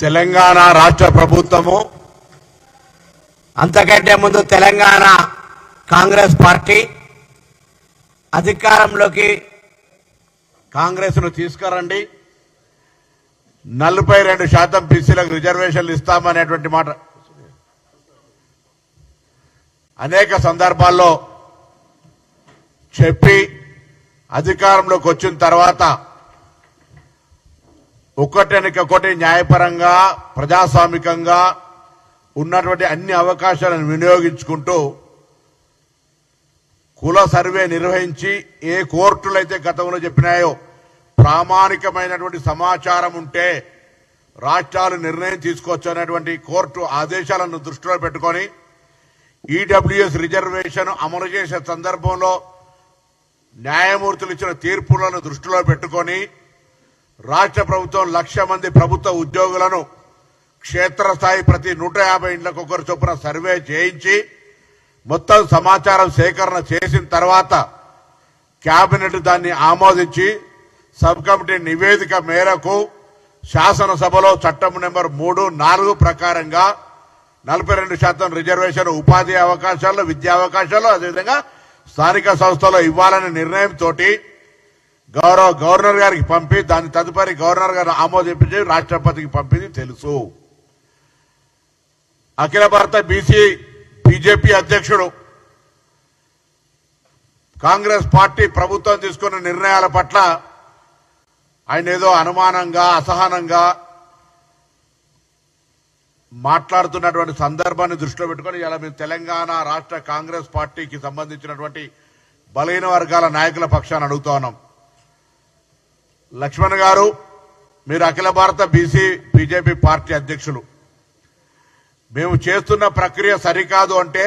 తెలంగాణ రాష్ట్ర ప్రభుత్వము. అంతకంటే ముందు తెలంగాణ కాంగ్రెస్ పార్టీ అధికారంలోకి కాంగ్రెస్ను తీసుకురండి. నలభై రెండు శాతం బీసీలకు రిజర్వేషన్లు ఇస్తామనేటువంటి మాట. అనేక సందర్భాల్లో చెప్పి అధికారంలోకి వచ్చిన తర్వాత ఒకటెనక ఒకటి న్యాయపరంగా ప్రజాస్వామికంగా ఉన్నటువంటి అన్ని అవకాశాలను వినియోగించుకుంటూ కుల సర్వే నిర్వహించి ఏ కోర్టులు అయితే గతంలో చెప్పినాయో ప్రామాణికమైనటువంటి సమాచారం ఉంటే రాష్ట్రాలు నిర్ణయం తీసుకోవచ్చు అనేటువంటి కోర్టు ఆదేశాలను దృష్టిలో పెట్టుకొని ఈడబ్ల్యూఎస్ రిజర్వేషన్ అమలు చేసే సందర్భంలో న్యాయమూర్తులు ఇచ్చిన తీర్పులను దృష్టిలో పెట్టుకొని రాష్ట్ర ప్రభుత్వం లక్ష మంది ప్రభుత్వ ఉద్యోగులను క్షేత్రస్థాయి ప్రతి నూట యాభై ఇండ్లకు ఒకరు చొప్పున సర్వే చేయించి మొత్తం సమాచారం సేకరణ చేసిన తర్వాత కేబినెట్ దాన్ని ఆమోదించి సబ్ కమిటీ నివేదిక మేరకు శాసనసభలో చట్టం నెంబర్ మూడు నాలుగు ప్రకారంగా నలభై రెండు శాతం రిజర్వేషన్ ఉపాధి అవకాశాలు విద్యా అవకాశాలు అదేవిధంగా స్థానిక సంస్థలో ఇవ్వాలనే నిర్ణయంతో గౌరవ గవర్నర్ గారికి పంపి దాని తదుపరి గవర్నర్ గారు ఆమోదించి రాష్ట్రపతికి పంపింది తెలుసు. అఖిల భారత బీసీ బీజేపీ అధ్యక్షుడు కాంగ్రెస్ పార్టీ ప్రభుత్వం తీసుకున్న నిర్ణయాల పట్ల ఆయన ఏదో అనుమానంగా అసహనంగా మాట్లాడుతున్నటువంటి సందర్భాన్ని దృష్టిలో పెట్టుకొని ఇలా మేము తెలంగాణ రాష్ట్ర కాంగ్రెస్ పార్టీకి సంబంధించినటువంటి బలహీన వర్గాల నాయకుల పక్షాన్ని అడుగుతా ఉన్నాం. లక్ష్మణ్ గారు మీరు అఖిల భారత బీసీ బీజేపీ పార్టీ అధ్యక్షులు. మేము చేస్తున్న ప్రక్రియ సరికాదు అంటే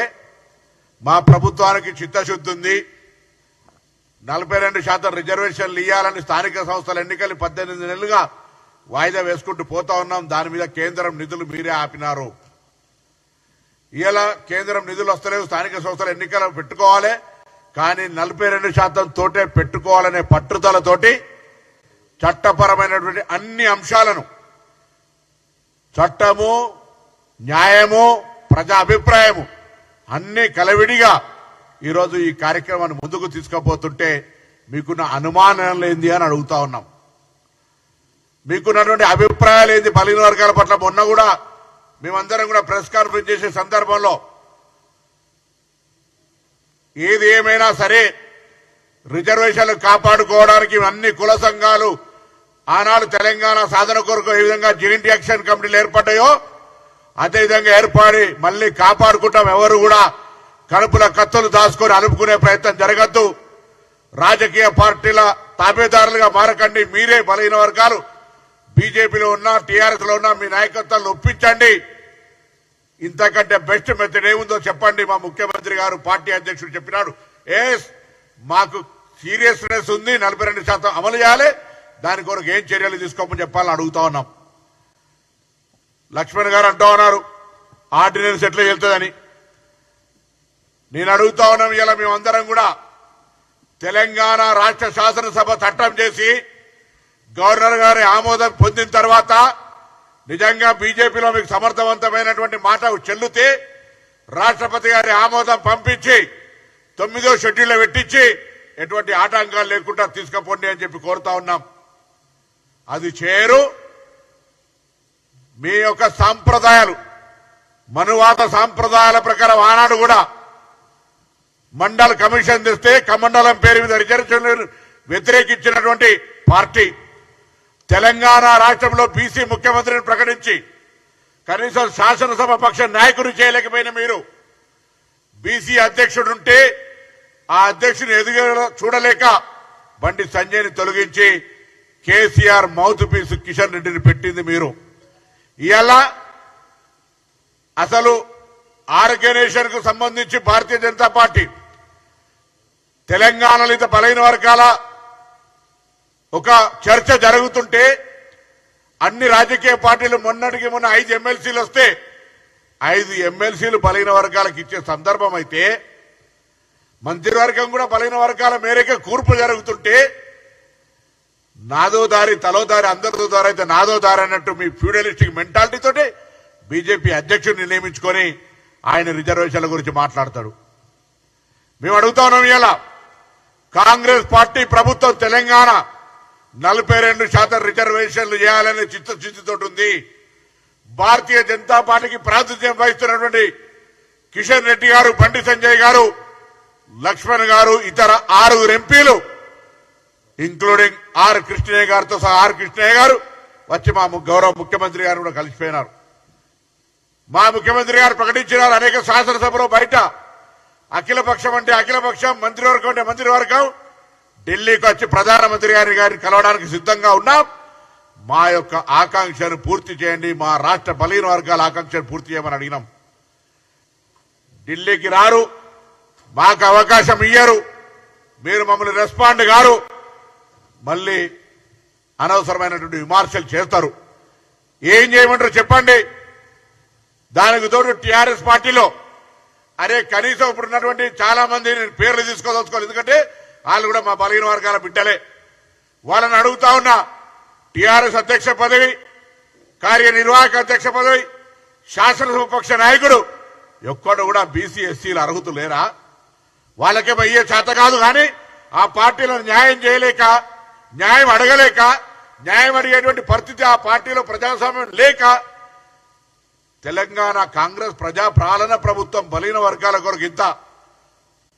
మా ప్రభుత్వానికి చిత్తశుద్ధి ఉంది. నలభై రెండు శాతం రిజర్వేషన్లు ఇవ్వాలని స్థానిక సంస్థల ఎన్నికలు పద్దెనిమిది నెలలుగా వాయిదా వేసుకుంటూ పోతా ఉన్నాం. దాని మీద కేంద్రం నిధులు మీరే ఆపినారు. ఇలా కేంద్రం నిధులు వస్తలేవు స్థానిక సంస్థల ఎన్నికలు పెట్టుకోవాలి. కానీ నలభై రెండు శాతం తోటే పెట్టుకోవాలనే పట్టుదలతోటి చట్టపరమైనటువంటి అన్ని అంశాలను చట్టము న్యాయము ప్రజా అభిప్రాయము అన్ని కలవిడిగా ఈరోజు ఈ కార్యక్రమాన్ని ముందుకు తీసుకుపోతుంటే మీకున్న అనుమానం ఏంది అని అడుగుతా ఉన్నాం. మీకున్నటువంటి అభిప్రాయాలు ఏంది బలిన వర్గాల పట్ల మొన్న కూడా మేమందరం కూడా ప్రెస్ కాన్ఫరెన్స్ చేసే సందర్భంలో ఏది ఏమైనా సరే రిజర్వేషన్లు కాపాడుకోవడానికి అన్ని కుల సంఘాలు ఆనాడు తెలంగాణ సాధన కొరకు ఏ విధంగా జాయింట్ యాక్షన్ కమిటీలు ఏర్పడ్డాయో అదేవిధంగా ఏర్పడి మళ్ళీ కాపాడుకుంటాం ఎవరు కూడా కడుపుల కత్తులు దాచుకొని అనుపుకునే ప్రయత్నం జరగద్దు. రాజకీయ పార్టీల తాబేదారులుగా మారకండి మీరే బలహీన వర్గాలు. బీజేపీలో ఉన్నా టీఆర్ఎస్లో ఉన్నా మీ నాయకత్వాన్ని ఒప్పించండి. ఇంతకంటే బెస్ట్ మెథడ్ ఏముందో చెప్పండి మా ముఖ్యమంత్రి గారు పార్టీ అధ్యక్షుడు చెప్పినాడు. ఏ మాకు సీరియస్నెస్ ఉంది నలభై రెండు శాతం అమలు చేయాలి. దాని కొరకు ఏం చర్యలు తీసుకోమని చెప్పాలని అడుగుతా ఉన్నాం. లక్ష్మణ్ గారు అంటూ ఉన్నారు ఆర్డినెన్స్ ఎట్లా వెళ్తుందని. నేను అడుగుతా ఉన్నాం ఇలా మేమందరం కూడా తెలంగాణ రాష్ట్ర శాసనసభ చట్టం చేసి గవర్నర్ గారి ఆమోదం పొందిన తర్వాత నిజంగా బీజేపీలో మీకు సమర్థవంతమైనటువంటి మాట చెల్లితే రాష్ట్రపతి గారి ఆమోదం పంపించి తొమ్మిదో షెడ్యూల్లో పెట్టించి ఎటువంటి ఆటంకాలు లేకుండా తీసుకుపోండి అని చెప్పి కోరుతా ఉన్నాం. అది చేరు. మీ యొక్క సాంప్రదాయాలు మనువాత సాంప్రదాయాల ప్రకారం ఆనాడు కూడా మండల కమిషన్ తెస్తే కమండలం పేరు మీద రిజర్వేషన్లు వ్యతిరేకించినటువంటి పార్టీ తెలంగాణ రాష్ట్రంలో బీసీ ముఖ్యమంత్రిని ప్రకటించి కనీసం శాసనసభ పక్ష నాయకుడు చేయలేకపోయిన మీరు. బీసీ అధ్యక్షుడుంటే ఆ అధ్యక్షుని ఎదుగు చూడలేక బండి సంజయ్ని తొలగించి కేసీఆర్ మౌత్ పీస్ కిషన్ రెడ్డిని పెట్టింది మీరు. ఇలా అసలు ఆర్గనైజేషన్కు సంబంధించి భారతీయ జనతా పార్టీ తెలంగాణలో ఇంత బలైన వర్గాల ఒక చర్చ జరుగుతుంటే అన్ని రాజకీయ పార్టీలు మొన్నటికి మొన్న ఐదు ఎమ్మెల్సీలు వస్తే ఐదు ఎమ్మెల్సీలు బలైన వర్గాలకు ఇచ్చే సందర్భం అయితే మంత్రివర్గం కూడా బలైన వర్గాల మేరకే కూర్పు జరుగుతుంటే నాదో దారి తలో దారి అందరితో దారి అయితే నాదో దారి అన్నట్టు మీ ఫ్యూడలిస్టిక్ మెంటాలిటీ తోటి బీజేపీ అధ్యక్షుడిని నియమించుకొని ఆయన రిజర్వేషన్ల గురించి మాట్లాడతాడు. మేము అడుగుతా ఉన్నాం ఇలా కాంగ్రెస్ పార్టీ ప్రభుత్వం తెలంగాణ నలభై రెండు శాతం రిజర్వేషన్లు చేయాలనే చిత్తశుద్ధితో ఉంది. భారతీయ జనతా పార్టీకి ప్రాతినిధ్యం వహిస్తున్నటువంటి కిషన్ రెడ్డి గారు బండి సంజయ్ గారు లక్ష్మణ్ గారు ఇతర ఆరుగురు ఎంపీలు ఇంక్లూడింగ్ ఆర్ కృష్ణయ్య గారితో సహా ఆర్ కృష్ణయ్య గారు వచ్చి మా గౌరవ ముఖ్యమంత్రి గారు కూడా కలిసిపోయినారు. మా ముఖ్యమంత్రి గారు ప్రకటించినారు. అనేక శాసనసభలో బయట అఖిలపక్షం అంటే అఖిలపక్షం మంత్రివర్గం అంటే మంత్రివర్గం ఢిల్లీకి వచ్చి ప్రధానమంత్రి గారి గారిని కలవడానికి సిద్ధంగా ఉన్నాం. మా యొక్క ఆకాంక్షను పూర్తి చేయండి. మా రాష్ట్ర బలహీన వర్గాల ఆకాంక్షను పూర్తి చేయమని అడిగినాం. ఢిల్లీకి రారు. మాకు అవకాశం ఇయ్యరు. మీరు మమ్మల్ని రెస్పాండ్ గారు మళ్ళీ అనవసరమైనటువంటి విమర్శలు చేస్తారు. ఏం చేయమంటారు చెప్పండి. దానికి తోడు టిఆర్ఎస్ పార్టీలో అరే కనీసం ఇప్పుడు ఉన్నటువంటి చాలా మంది నేను పేర్లు తీసుకోదలుచుకోవాలి ఎందుకంటే వాళ్ళు కూడా మా బలహీన వర్గాల బిడ్డలే. వాళ్ళని అడుగుతా ఉన్నా టిఆర్ఎస్ అధ్యక్ష పదవి కార్యనిర్వాహక అధ్యక్ష పదవి శాసనసభ పక్ష నాయకుడు ఎక్కడ కూడా బీసీ ఎస్సీలు అర్హత లేరా? వాళ్ళకేమో అయ్యే చేత కాదు కానీ ఆ పార్టీలో న్యాయం చేయలేక న్యాయం అడగలేక న్యాయం అడిగేటువంటి పరిస్థితి ఆ పార్టీలో ప్రజాస్వామ్యం లేక తెలంగాణ కాంగ్రెస్ ప్రజా పాలన ప్రభుత్వం బలిన వర్గాల కొరకు ఇంత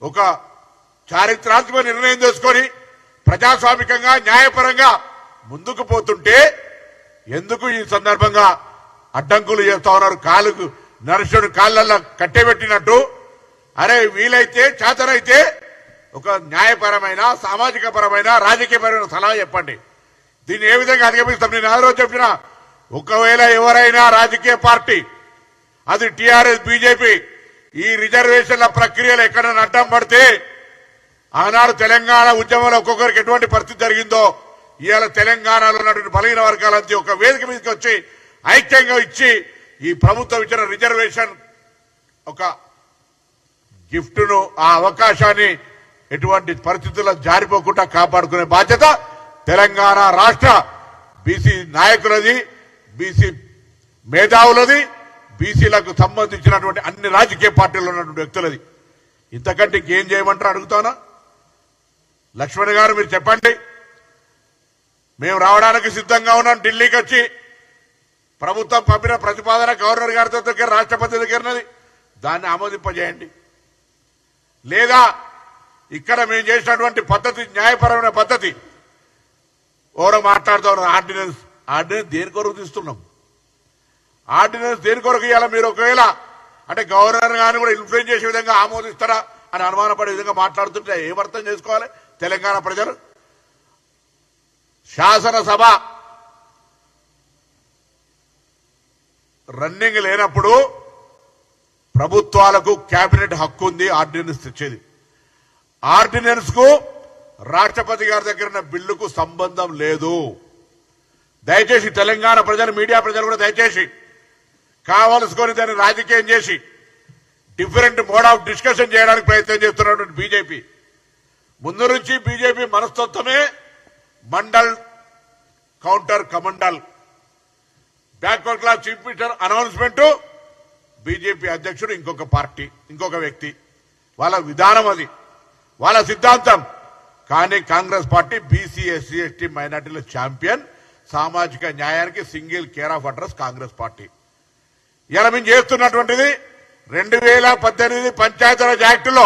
ఒక చారిత్రాత్మక నిర్ణయం తీసుకొని ప్రజాస్వామికంగా న్యాయపరంగా ముందుకు పోతుంటే ఎందుకు ఈ సందర్భంగా అడ్డంకులు చేస్తా ఉన్నారు? కాలుకు నరసుడు కాళ్ళల్లో కట్టెబెట్టినట్టు అరే వీలైతే చేతనైతే ఒక న్యాయపరమైన సామాజిక పరమైన రాజకీయపరమైన సలహా చెప్పండి. దీన్ని ఏ విధంగా అధిగమిస్తాం? నేను ఆ రోజు చెప్పిన ఒకవేళ ఎవరైనా రాజకీయ పార్టీ అది టిఆర్ఎస్ బీజేపీ ఈ రిజర్వేషన్ల ప్రక్రియలు ఎక్కడైనా అడ్డం పడితే ఆనాడు తెలంగాణ ఉద్యమంలో ఒక్కొక్కరికి ఎటువంటి పరిస్థితి జరిగిందో ఇవాళ తెలంగాణలో ఉన్నటువంటి బలహీన వర్గాలంతా ఒక వేదిక మీదకి వచ్చి ఐక్యంగా ఇచ్చి ఈ ప్రభుత్వం ఇచ్చిన రిజర్వేషన్ ఒక గిఫ్ట్ను ఆ అవకాశాన్ని ఎటువంటి పరిస్థితుల్లో జారిపోకుండా కాపాడుకునే బాధ్యత తెలంగాణ రాష్ట్ర బీసీ నాయకులది బీసీ మేధావులది బీసీలకు సంబంధించినటువంటి అన్ని రాజకీయ పార్టీలు ఉన్నటువంటి వ్యక్తులది. ఇంతకంటే ఇంకేం చేయమంటారు అడుగుతానా? లక్ష్మణ్ గారు మీరు చెప్పండి. మేము రావడానికి సిద్ధంగా ఉన్నాం ఢిల్లీకి వచ్చి. ప్రభుత్వం పంపిన ప్రతిపాదన గవర్నర్ గారితో దగ్గర రాష్ట్రపతి దగ్గరనది దాన్ని ఆమోదింపజేయండి. లేదా ఇక్కడ మేము చేసినటువంటి పద్ధతి న్యాయపరమైన పద్ధతి. ఎవరో మాట్లాడుతూ ఆర్డినెన్స్. ఆర్డినెన్స్ దేని కొరకు తీస్తున్నాం? ఆర్డినెన్స్ దేని కొరకు ఇవ్వాలి మీరు ఒకవేళ? అంటే గవర్నర్ గారిని కూడా ఇన్ఫ్లుయెన్స్ చేసే విధంగా ఆమోదిస్తారా అని అనుమానపడే విధంగా మాట్లాడుతుంటే ఏం అర్థం చేసుకోవాలి? తెలంగాణ ప్రజలు? శాసనసభ రన్నింగ్ లేనప్పుడు ప్రభుత్వాలకు కేబినెట్ హక్కు ఉంది ఆర్డినెన్స్ తెచ్చేది. ఆర్డినెన్స్కు రాష్ట్రపతి గారి దగ్గర ఉన్న బిల్లుకు సంబంధం లేదు. దయచేసి తెలంగాణ ప్రజలు మీడియా ప్రజలు కూడా దయచేసి కావలసుకొని దాన్ని రాజకీయం చేసి డిఫరెంట్ మోడ్ ఆఫ్ డిస్కషన్ చేయడానికి ప్రయత్నం చేస్తున్నటువంటి బీజేపీ. ముందు నుంచి BJP మనస్తత్వమే Mandal counter Kamandal. Backward class chief minister announcement BJP అధ్యక్షుడు ఇంకొక పార్టీ ఇంకొక వ్యక్తి. వాళ్ళ విధానం అది. వాళ్ళ సిద్ధాంతం. కానీ Congress party BC SC ST మైనార్టీల ఛాంపియన్ సామాజిక న్యాయానికి single care of address Congress party. ఇలా మేము చేస్తున్నటువంటిది రెండు వేల పద్దెనిమిది పంచాయతీరాజ్ యాక్టులో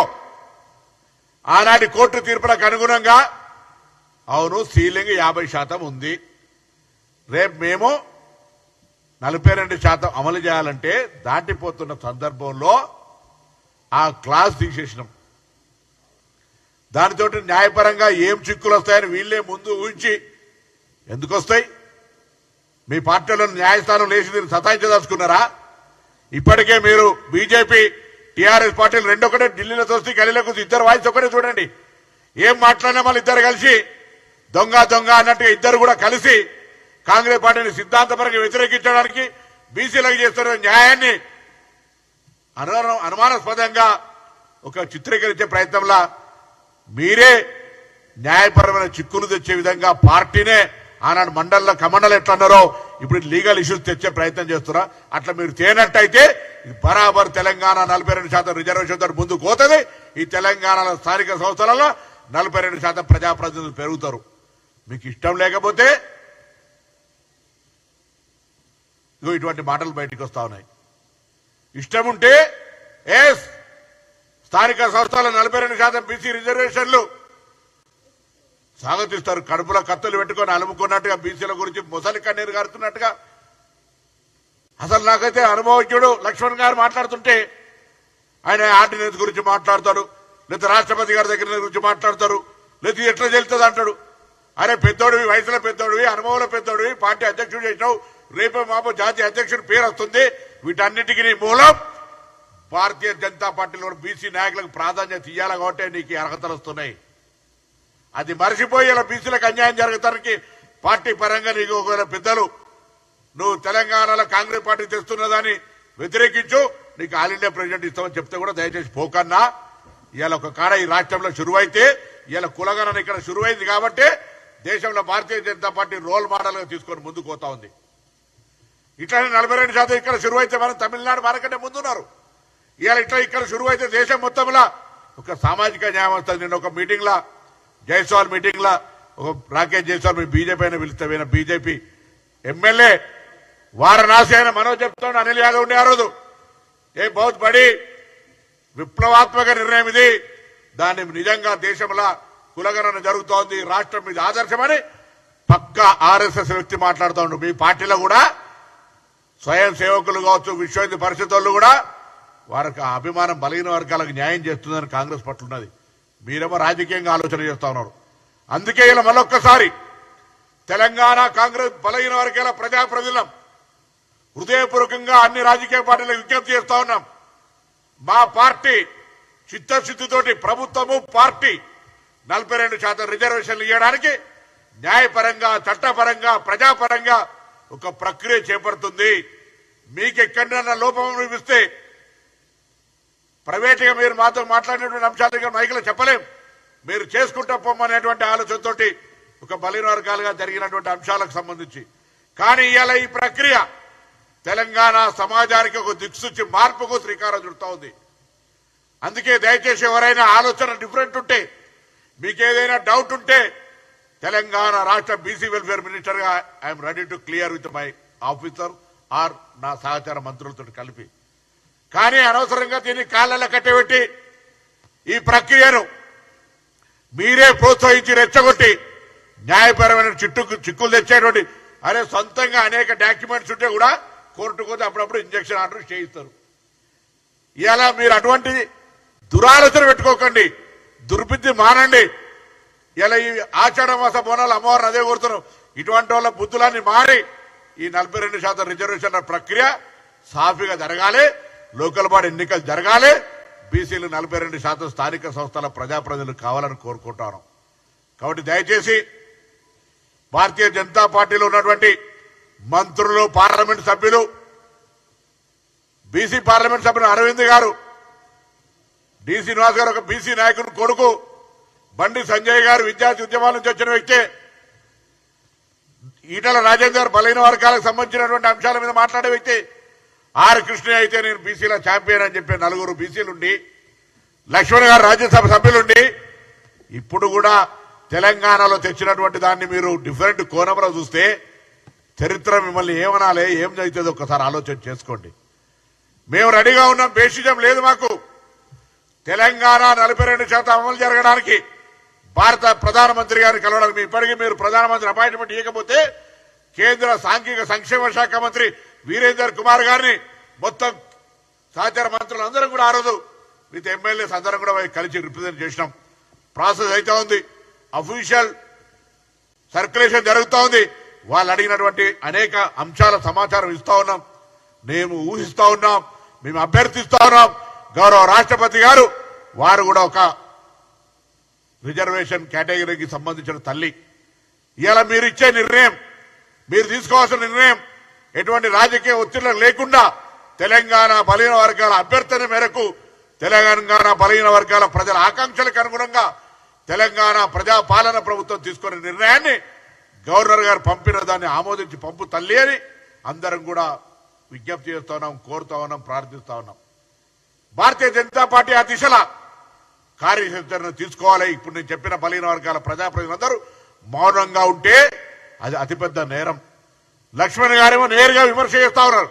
ఆనాటి కోర్టు తీర్పులకు అనుగుణంగా అవును సీలింగ్ యాభై శాతం ఉంది. రేపు మేము నలభై రెండు శాతం అమలు చేయాలంటే దాటిపోతున్న సందర్భంలో ఆ క్లాస్ తీసేసినాం. దానితో న్యాయపరంగా ఏం చిక్కులు వస్తాయని వీళ్ళే ముందు ఊహించి ఎందుకు వస్తాయి మీ పార్టీలో న్యాయస్థానం లేచి మీరు సతాయించదలుచుకున్నారా? ఇప్పటికే మీరు బీజేపీ టీఆర్ఎస్ పార్టీలు రెండొకటే ఢిల్లీలో చూస్తే గలీలో కూర్చొని ఇద్దరు వాయిస్ ఒకటే చూడండి. ఏం మాట్లాడినా మళ్ళీ ఇద్దరు కలిసి దొంగ దొంగ అన్నట్టుగా ఇద్దరు కూడా కలిసి కాంగ్రెస్ పార్టీని సిద్ధాంతపరంగా వ్యతిరేకించడానికి బీసీలకు చేస్తున్న న్యాయాన్ని అనుమానాస్పదంగా ఒక చిత్రీకరించే ప్రయత్నంలో మీరే న్యాయపరమైన చిక్కులు తెచ్చే విధంగా పార్టీనే ఆనాడు మండలంలో కమండలు ఎట్లన్నారో ఇప్పుడు లీగల్ ఇష్యూస్ తెచ్చే ప్రయత్నం చేస్తున్నా. అట్లా మీరు చేయనట్టయితే బరాబర్ తెలంగాణ నలభై రెండు శాతం రిజర్వేషన్ తోటి ముందుకు పోతుంది. ఈ తెలంగాణలో స్థానిక సంస్థలలో నలభై రెండు శాతం ప్రజాప్రతినిధులు పెరుగుతారు. మీకు ఇష్టం లేకపోతే ఇగో ఇటువంటి మాటలు బయటకు వస్తా ఉన్నాయి. ఇష్టం ఉంటే ఎస్ స్థానిక సంస్థల నలభై రెండు శాతం బీసీ రిజర్వేషన్లు. స్వాగతిస్తారు కడుపులో కత్తులు పెట్టుకొని అలుముకున్నట్టుగా బీసీల గురించి ముసలి కన్నీరు గారుతున్నట్టుగా. అసలు నాకైతే అనుభవజ్ఞుడు లక్ష్మణ్ గారు మాట్లాడుతుంటే ఆయన ఆర్డినెన్స్ గురించి మాట్లాడతాడు లేదా రాష్ట్రపతి గారి దగ్గర గురించి మాట్లాడతారు లేదా ఎట్లా తెలుస్తుంది అంటాడు. అరే పెద్దోడివి వయసులో పెద్దోడివి అనుభవంలో పెద్దోడివి పార్టీ అధ్యక్షుడు చేసినావు రేపే మాపు జాతీయ అధ్యక్షుడి పేరు వస్తుంది వీటన్నిటికీ మూలం. భారతీయ జనతా పార్టీలో బీసీ నాయకులకు ప్రాధాన్యత ఇవ్వాలి కాబట్టి నీకు అర్హతలు వస్తున్నాయి. అది మర్చిపోయి ఇలా బీసీలకు అన్యాయం జరగటానికి పార్టీ పరంగా నీకు ఒకవేళ పెద్దలు నువ్వు తెలంగాణలో కాంగ్రెస్ పార్టీ తెస్తున్నదాన్ని వ్యతిరేకించు నీకు ఆల్ ఇండియా ప్రెసిడెంట్ ఇస్తామని చెప్తే కూడా దయచేసి పోకన్నా. ఇవాళ ఒక కాడ ఈ రాష్ట్రంలో శురువైతే ఇవాళ కులగణన ఇక్కడ శురువైంది కాబట్టి దేశంలో భారతీయ జనతా పార్టీ రోల్ మోడల్గా తీసుకొని ముందుకు పోతా ఉంది. ఇట్లానే నలభై రెండు శాతం ఇక్కడ శురువైతే మనం తమిళనాడు మనకంటే ముందున్నారు. ఇవాళ ఇట్లా ఇక్కడ శురువైతే దేశం మొత్తంలో ఒక సామాజిక న్యాయం వస్తుంది. నిన్న ఒక మీటింగ్ లా జైస్వాల్ మీటింగ్ లా ఒక రాకేష్ జైస్వాల్ మీ బీజేపీ అయినా పిలుస్తావైన బీజేపీ ఎమ్మెల్యే వారణాసి అయిన మనోజ్ చెప్తాడు అనిల్ యాదవ్ ఉండే ఆ రోజు. ఏ బహుత్ బడి విప్లవాత్మక నిర్ణయం ఇది. దాన్ని నిజంగా దేశంలో కులగణన జరుగుతోంది. రాష్ట్రం మీద ఆదర్శమని పక్క ఆర్ఎస్ఎస్ వ్యక్తి మాట్లాడుతూ మీ పార్టీలో కూడా స్వయం సేవకులు కావచ్చు విశ్వ పరిస్థితుల్లో పరిషత్ కూడా వారికి అభిమానం బలహీన వర్గాలకు న్యాయం చేస్తుందని కాంగ్రెస్ పట్ల ఉన్నది. మీరేమో రాజకీయంగా ఆలోచన చేస్తా ఉన్నారు. అందుకే ఇలా మరొక్కసారి తెలంగాణ కాంగ్రెస్ బలహీన వర్గాల ప్రజాప్రతినిధులం హృదయపూర్వకంగా అన్ని రాజకీయ పార్టీలకు విజ్ఞప్తి చేస్తా ఉన్నాం. మా పార్టీ చిత్తశుద్ధితోటి ప్రభుత్వము పార్టీ నలభై రెండు శాతం రిజర్వేషన్లు ఇవ్వడానికి న్యాయపరంగా చట్టపరంగా ప్రజాపరంగా ఒక ప్రక్రియ చేపడుతుంది. మీకు ఎక్కడైనా లోపం అనిపిస్తే ప్రైవేట్గా మీరు మాతో మాట్లాడినటువంటి అంశాలు దగ్గర మైకులో చెప్పలేం. మీరు చేసుకుంటా పొమ్మనేటువంటి ఆలోచనతోటి ఒక బలిన వర్గాలుగా జరిగినటువంటి అంశాలకు సంబంధించి. కానీ ఇవాళ ఈ ప్రక్రియ తెలంగాణ సమాజానికి ఒక దిక్సూచి మార్పుకు శ్రీకారం చుడతా ఉంది. అందుకే దయచేసి ఎవరైనా ఆలోచన డిఫరెంట్ ఉంటే మీకు ఏదైనా డౌట్ ఉంటే తెలంగాణ రాష్ట్ర బీసీ వెల్ఫేర్ మినిస్టర్గా I'm ready to clear with my officer or నా సహచార మంత్రులతో కలిపి కానీ అనవసరంగా దీన్ని కాళ్ళలో కట్టబెట్టి ఈ ప్రక్రియను మీరే ప్రోత్సహించి రెచ్చగొట్టి న్యాయపరమైన చిట్టుకు చిక్కులు తెచ్చేటువంటి అరే సొంతంగా అనేక డాక్యుమెంట్స్ ఉంటే కూడా కోర్టుకు అప్పుడప్పుడు ఇంజక్షన్ ఆర్డర్ చేయిస్తారు. ఇలా మీరు అటువంటి దురాలోచన పెట్టుకోకండి దుర్బుద్ధి మానండి. ఇలా ఈ ఆషాఢ మాస బోనాలు అమ్మవారిని అదే కోరుతున్నాం. ఇటువంటి వాళ్ళ బుద్ధులన్నీ మారి ఈ నలభై రెండు శాతం రిజర్వేషన్ల ప్రక్రియ సాఫీగా జరగాలి. లోకల్ బాడీ ఎన్నికలు జరగాలి. బీసీలు నలభై రెండు శాతం స్థానిక సంస్థల ప్రజాప్రతినిధులు కావాలని కోరుకుంటాను. కాబట్టి దయచేసి భారతీయ జనతా పార్టీలో ఉన్నటువంటి మంత్రులు పార్లమెంట్ సభ్యులు బీసీ పార్లమెంట్ సభ్యులు అరవింద్ గారు డి శ్రీనివాస్ గారు ఒక బీసీ నాయకుడు కొడుకు బండి సంజయ్ గారు విద్యార్థి ఉద్యమాల నుంచి వచ్చిన వ్యక్తే ఈటల రాజేందర్ బలైన వర్గాలకు సంబంధించినటువంటి అంశాల మీద మాట్లాడే వ్యక్తి ఆర్ కృష్ణ అయితే నేను బీసీల ఛాంపియన్ అని చెప్పి నలుగురు బీసీలుండి లక్ష్మణ్ గారు రాజ్యసభ సభ్యులుండి ఇప్పుడు కూడా తెలంగాణలో తెచ్చినటువంటి దాన్ని మీరు డిఫరెంట్ కోణంలో చూస్తే చరిత్ర మిమ్మల్ని ఏమనాలి ఏం అవుతుందో ఒకసారి ఆలోచన చేసుకోండి. మేము రెడీగా ఉన్నాం బేసిజం లేదు మాకు. తెలంగాణ నలభై రెండు శాతం అమలు జరగడానికి భారత ప్రధానమంత్రి గారిని కలవడానికి ఇప్పటికీ మీరు ప్రధానమంత్రి అపాయింట్మెంట్ ఇవ్వకపోతే కేంద్ర సాంఘిక సంక్షేమ శాఖ మంత్రి వీరేందర్ కుమార్ గారిని మొత్తం సహచార మంత్రులు అందరం కూడా ఆ రోజు విత్ ఎమ్మెల్యేస్ అందరం కూడా కలిసి రిప్రజెంట్ చేసినాం. ప్రాసెస్ అయితే ఉంది. అఫీషియల్ సర్క్యులేషన్ జరుగుతూ ఉంది. వాళ్ళు అడిగినటువంటి అనేక అంశాల సమాచారం ఇస్తా ఉన్నాం. మేము ఊహిస్తా ఉన్నాం. మేము అభ్యర్థిస్తా ఉన్నాం. గౌరవ రాష్ట్రపతి గారు వారు కూడా ఒక రిజర్వేషన్ కేటగిరీకి సంబంధించిన తల్లి. ఇలా మీరు ఇచ్చే నిర్ణయం మీరు తీసుకోవాల్సిన నిర్ణయం ఎటువంటి రాజకీయ ఒత్తిళ్ళు లేకుండా తెలంగాణ బలహీన వర్గాల అభ్యర్థన మేరకు తెలంగాణ బలహీన వర్గాల ప్రజల ఆకాంక్షలకు అనుగుణంగా తెలంగాణ ప్రజా పాలన ప్రభుత్వం తీసుకునే నిర్ణయాన్ని గవర్నర్ గారు పంపిన దాన్ని ఆమోదించి పంపు తల్లి అని అందరం కూడా విజ్ఞప్తి చేస్తా ఉన్నాం కోరుతా ఉన్నాం ప్రార్థిస్తా ఉన్నాం. భారతీయ జనతా పార్టీ ఆ దిశలో కార్యాచరణ తీసుకోవాలి. ఇప్పుడు నేను చెప్పిన బలహీన వర్గాల ప్రజాప్రతినిధులందరూ మౌనంగా ఉంటే అది అతిపెద్ద నేరం. లక్ష్మణ్ గారేమో నేరుగా విమర్శ చేస్తా ఉన్నారు.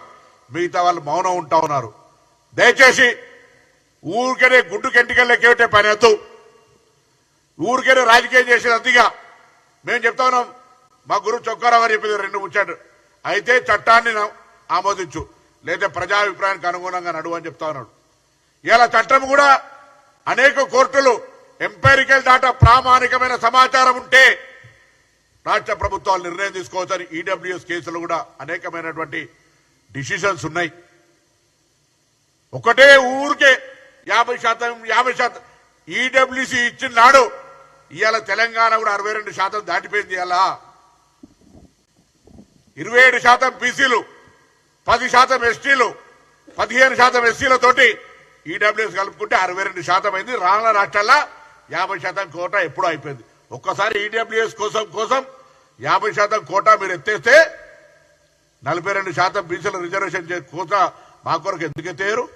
మిగతా వాళ్ళు మౌనం ఉంటా ఉన్నారు. దయచేసి ఊరికనే గుడ్డు కెంటికెళ్ళకేమిటే పని వద్దు. ఊరికనే రాజకీయం చేసేది అతిగా మేము చెప్తా ఉన్నాం. మా గురువు చొక్కారావు అని చెప్పింది రెండు ముచ్చాడు అయితే చట్టాన్ని ఆమోదించు. లేదా ప్రజాభిప్రాయానికి అనుగుణంగా నడువు అని చెప్తా ఉన్నాడు. ఇలా చట్టం కూడా అనేక కోర్టులు ఎంపైరికల్ డాటా ప్రామాణికమైన సమాచారం ఉంటే రాష్ట్ర ప్రభుత్వాలు నిర్ణయం తీసుకోవచ్చని ఈడబ్ల్యూఎస్ కేసులు కూడా అనేకమైనటువంటి డిసిషన్స్ ఉన్నాయి. ఒకటే ఊరికే యాభై శాతం యాభై శాతం ఈడబ్ల్యూసి ఇచ్చిన నాడు ఇవాళ తెలంగాణ కూడా అరవై రెండు శాతం దాటిపోయింది ఇలా ఇరవై ఏడు శాతం బీసీలు పది శాతం ఎస్టీలు పదిహేను శాతం ఎస్సీలతోటి ఈడబ్ల్యూఎస్ కలుపుకుంటే అరవై రెండు శాతం అయింది. రానున్న రాష్ట్రాల్లో యాభై శాతం కోట ఎప్పుడూ అయిపోయింది. ఒక్కసారి ఈడబ్ల్యూఎస్ కోసం కోసం యాభై శాతం కోటా మీరు ఎత్తేస్తే నలభై రెండు శాతం బీసీల రిజర్వేషన్ చే- కోటా మా కొరకు ఎందుకు ఎత్తేయరు?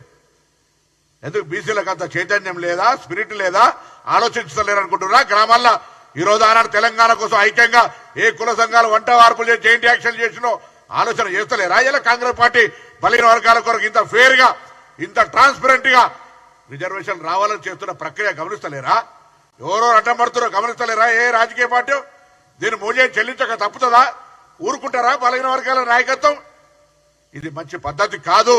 ఎందుకు బీసీలకు అంత చైతన్యం లేదా స్పిరిట్ లేదా? ఆలోచించలేరు అనుకుంటున్నా గ్రామాల్లో ఈ రోజు ఆనాడు తెలంగాణ కోసం ఐక్యంగా ఏ కుల సంఘాలు వంట వార్పులు చేసి జైంట్ యాక్షన్ చేసినో ఆలోచన చేస్తలేరా? ఇలా కాంగ్రెస్ పార్టీ బలహీన వర్గాల కొరకు ఇంత ఫేర్గా ఇంత ట్రాన్స్పరెంట్గా రిజర్వేషన్ రావాలని చేస్తున్న ప్రక్రియ గమనిస్తలేరా? ఎవరో అడ్డం పడుతున్నారో గమనిస్తలేరా? ఏ రాజకీయ పార్టీ దీని మూల్యం చెల్లించక తప్పుతుందా? ఊరుకుంటారా బలహీన వర్గాల నాయకత్వం? ఇది మంచి పద్ధతి కాదు.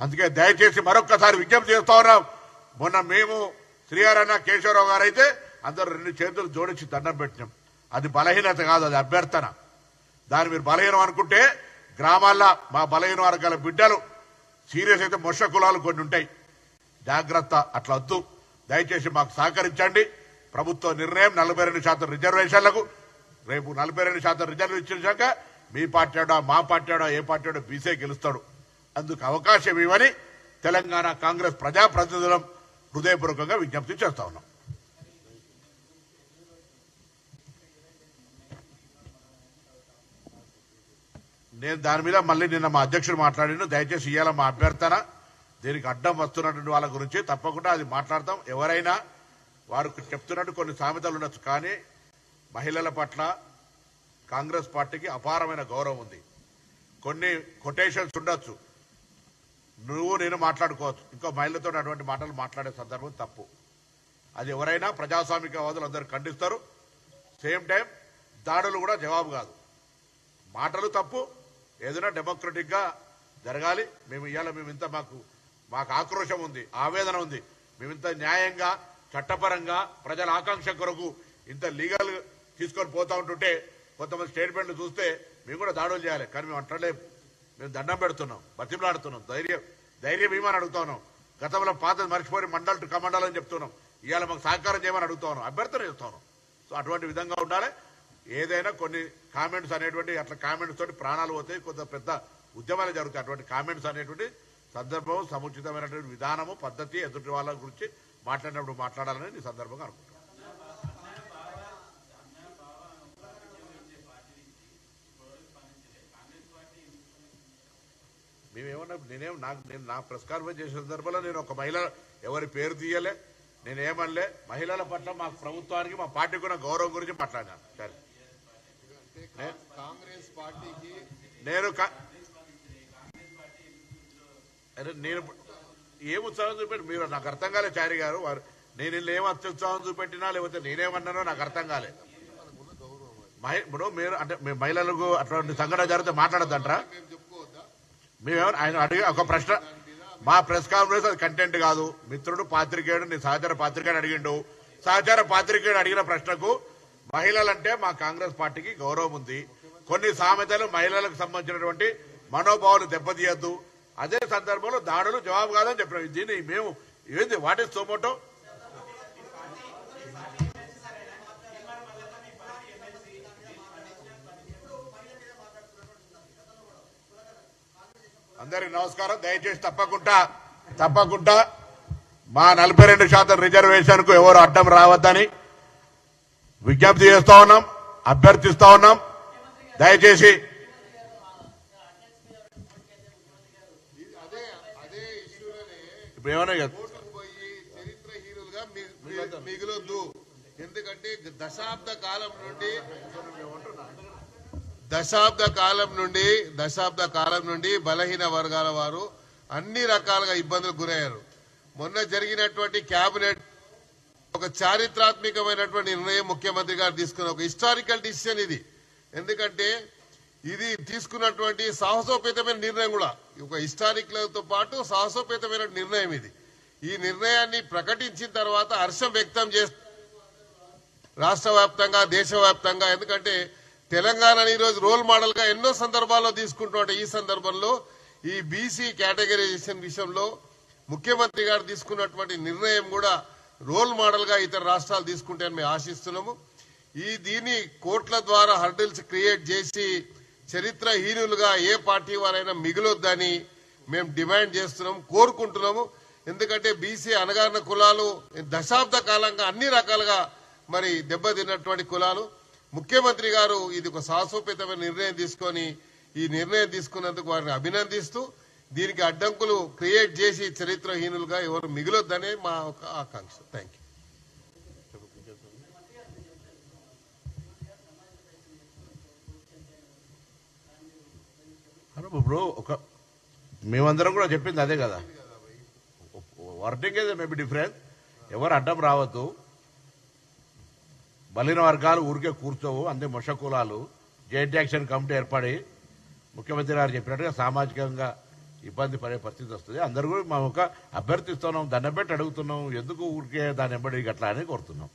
అందుకే దయచేసి మరొక్కసారి విజ్ఞప్తి చేస్తా ఉన్నాం. మొన్న మేము శ్రీహరణ కేశవరావు గారు అయితే అందరూ రెండు చేతులు జోడించి దండం పెట్టినాం. అది బలహీనత కాదు అది అభ్యర్థన. దాన్ని మీరు బలహీనం అనుకుంటే గ్రామాల్లో మా బలహీన వర్గాల బిడ్డలు సీరియస్ అయితే మొష కులాలు కొన్ని ఉంటాయి. జాగ్రత్త అట్లా వద్దు దయచేసి మాకు సహకరించండి. ప్రభుత్వ నిర్ణయం నలభై రెండు శాతం రిజర్వేషన్లకు రేపు నలభై రెండు శాతం రిజర్వ్ ఇచ్చాక మీ పార్టీడో మా పార్టీడో ఏ పార్టీడో బీసే గెలుస్తాడు. అందుకు అవకాశం ఇవ్వని తెలంగాణ కాంగ్రెస్ ప్రజాప్రతినిధులం హృదయపూర్వకంగా విజ్ఞప్తి చేస్తా ఉన్నాం. నేను దాని మీద మళ్ళీ నిన్న మా అధ్యక్షుడు మాట్లాడాను దయచేసి ఇవాళ మా అభ్యర్థన. దీనికి అడ్డం వస్తున్నటువంటి వాళ్ళ గురించి తప్పకుండా అది మాట్లాడతాం. ఎవరైనా వారు చెప్తున్నట్టు కొన్ని సామెతలు ఉండొచ్చు. కానీ మహిళల పట్ల కాంగ్రెస్ పార్టీకి అపారమైన గౌరవం ఉంది. కొన్ని కొటేషన్స్ ఉండొచ్చు. నువ్వు నేను మాట్లాడుకోవచ్చు. ఇంకో మహిళతో అటువంటి మాటలు మాట్లాడే సందర్భం తప్పు. అది ఎవరైనా ప్రజాస్వామికవాదులు అందరూ ఖండిస్తారు. సేమ్ టైం దాడులు కూడా జవాబు కాదు. మాటలు తప్పు. ఏదైనా డెమోక్రటిక్గా జరగాలి. మేము ఇవాళ మేము ఇంత మాకు మాకు ఆక్రోశం ఉంది ఆవేదన ఉంది. మేమింత న్యాయంగా చట్టపరంగా ప్రజల ఆకాంక్ష కొరకు ఇంత లీగల్ తీసుకొని పోతా ఉంటుంటే కొంతమంది స్టేట్మెంట్లు చూస్తే మేము కూడా దాడులు చేయాలి కానీ మేము అంటలేము మేము దండం పెడుతున్నాం బతిమలాడుతున్నాం ధైర్యం ధైర్యం ఏమని అడుగుతా ఉన్నాం గతంలో పాత మర్చిపోయి మండల్ టు కమండల్ అని చెప్తున్నాం. ఇవాళ మాకు సహకారం చేయమని అడుగుతా ఉన్నాం అభ్యర్థన చేస్తా ఉన్నాం సో అటువంటి విధంగా ఉండాలి. ఏదైనా కొన్ని కామెంట్స్ అనేటువంటి అట్లా కామెంట్స్ తోటి ప్రాణాలు పోతాయి కొంత పెద్ద ఉద్యమాలు జరుగుతాయి. అటువంటి కామెంట్స్ అనేటువంటి సందర్భం సముచితమైనటువంటి విధానము పద్ధతి ఎదుటి వాళ్ళ గురించి మాట్లాడినప్పుడు మాట్లాడాలని ఈ సందర్భంగా అనుకుంటున్నాను. మేమేమన్నా నేనేం నాకు నేను నా ప్రెస్ కాన్ఫరెన్స్ చేసిన సందర్భంలో నేను ఒక మహిళ ఎవరి పేరు తీయలే. నేనేమనలే మహిళల పట్ల మా ప్రభుత్వానికి మా పార్టీకి ఉన్న గౌరవం గురించి మాట్లాడినాను సరే. కాంగ్రెస్ పార్టీకి నేను నేను ఏం ఉత్సాహం చూపెట్టి మీరు నాకు అర్థం కాలే చారి గారు. వారు నేను ఏం అత్యుత్సాహం చూపెట్టినా లేకపోతే నేనేమన్నానో నాకు అర్థం కాలే. మహి- ఇప్పుడు మీరు అంటే మహిళలకు అటువంటి సంఘటన జరిగితే మాట్లాడద్దంటారా? మేమేమన్నా ఆయన అడిగి ఒక ప్రశ్న. మా ప్రెస్ కాన్ఫరెన్స్ అది కంటెంట్ కాదు. మిత్రుడు పాత్రికేయుడు నీ సహచర పాత్రికేయుడు అడిగిండు. సహచర పాత్రికేయుడు అడిగిన ప్రశ్నకు మహిళలంటే మా కాంగ్రెస్ పార్టీకి గౌరవం ఉంది. కొన్ని సామెతలు మహిళలకు సంబంధించినటువంటి మనోభావాలు దెబ్బతీయద్దు. అదే సందర్భంలో దాడులు జవాబు కాదని చెప్పిన దీన్ని మేము ఏంది వాట్ ఇస్ సోమోటో? అందరికి నమస్కారం. దయచేసి తప్పకుండా తప్పకుండా మా నలభై రెండు శాతం రిజర్వేషన్కు ఎవరు అడ్డం రావద్దని విజ్ఞప్తి చేస్తా ఉన్నాం అభ్యర్థిస్తా ఉన్నాం. దయచేసి ఇప్పుడు ఏమన్నా మిగలొద్దు. ఎందుకంటే దశాబ్ద కాలం నుండి దశాబ్ద కాలం నుండి దశాబ్ద కాలం నుండి బలహీన వర్గాల వారు అన్ని రకాలుగా ఇబ్బందులు గురయ్యారు. మొన్న జరిగినటువంటి కేబినెట్ ఒక చారిత్రాత్మకమైనటువంటి నిర్ణయం ముఖ్యమంత్రి గారు తీసుకున్న ఒక హిస్టారికల్ డిసిషన్ ఇది. ఎందుకంటే ఇది తీసుకున్నటువంటి సాహసోపేతమైన నిర్ణయం కూడా. ఒక హిస్టారిక్లతో పాటు సాహసోపేతమైన నిర్ణయం ఇది. ఈ నిర్ణయాన్ని ప్రకటించిన తర్వాత హర్షం వ్యక్తం చేస్తూ రాష్ట్ర వ్యాప్తంగా దేశవ్యాప్తంగా ఎందుకంటే తెలంగాణని ఈరోజు రోల్ మోడల్గా ఎన్నో సందర్భాల్లో తీసుకుంటున్న ఈ సందర్భంలో ఈ బీసీ కేటగరైజేషన్ విషయంలో ముఖ్యమంత్రి గారు తీసుకున్నటువంటి నిర్ణయం కూడా రోల్ మోడల్గా ఇతర రాష్ట్రాలు తీసుకుంటాయని మేము ఆశిస్తున్నాము. ఈ దీన్ని కోర్టుల ద్వారా హర్డిల్స్ క్రియేట్ చేసి చరిత్రహీనులుగా ఏ పార్టీ వారైనా మిగిలొద్దని మేము డిమాండ్ చేస్తున్నాము కోరుకుంటున్నాము. ఎందుకంటే బీసీ అనగారిన కులాలు దశాబ్ద కాలంగా అన్ని రకాలుగా మరి దెబ్బతిన్నటువంటి కులాలు. ముఖ్యమంత్రి గారు ఇది ఒక సాహసోపేతమైన నిర్ణయం తీసుకొని ఈ నిర్ణయం తీసుకున్నందుకు వారిని అభినందిస్తూ దీనికి అడ్డంకులు క్రియేట్ చేసి చరిత్రహీనులుగా ఎవరు మిగిలొద్దనే మా ఒక ఆకాంక్ష థ్యాంక్ యూ బ్రో ఒక మేమందరం కూడా చెప్పింది అదే కదా వర్డింగ్ ఏదో మేబీ డిఫరెంట్ ఎవరు అడ్డం రావద్దు బలిన వర్గాలు ఊరికే కూర్చోవు అందే మొష కులాలు జాయింట్ యాక్షన్ కమిటీ ఏర్పడి ముఖ్యమంత్రి గారు చెప్పినట్టుగా సామాజికంగా ఇబ్బంది పడే పరిస్థితి వస్తుంది. అందరూ కూడా మా ఒక అభ్యర్థిస్తున్నాం దండం పెట్టి అడుగుతున్నాం ఎందుకు ఊరికే దాన్ని ఎంబడి గట్లా అని కోరుతున్నాం.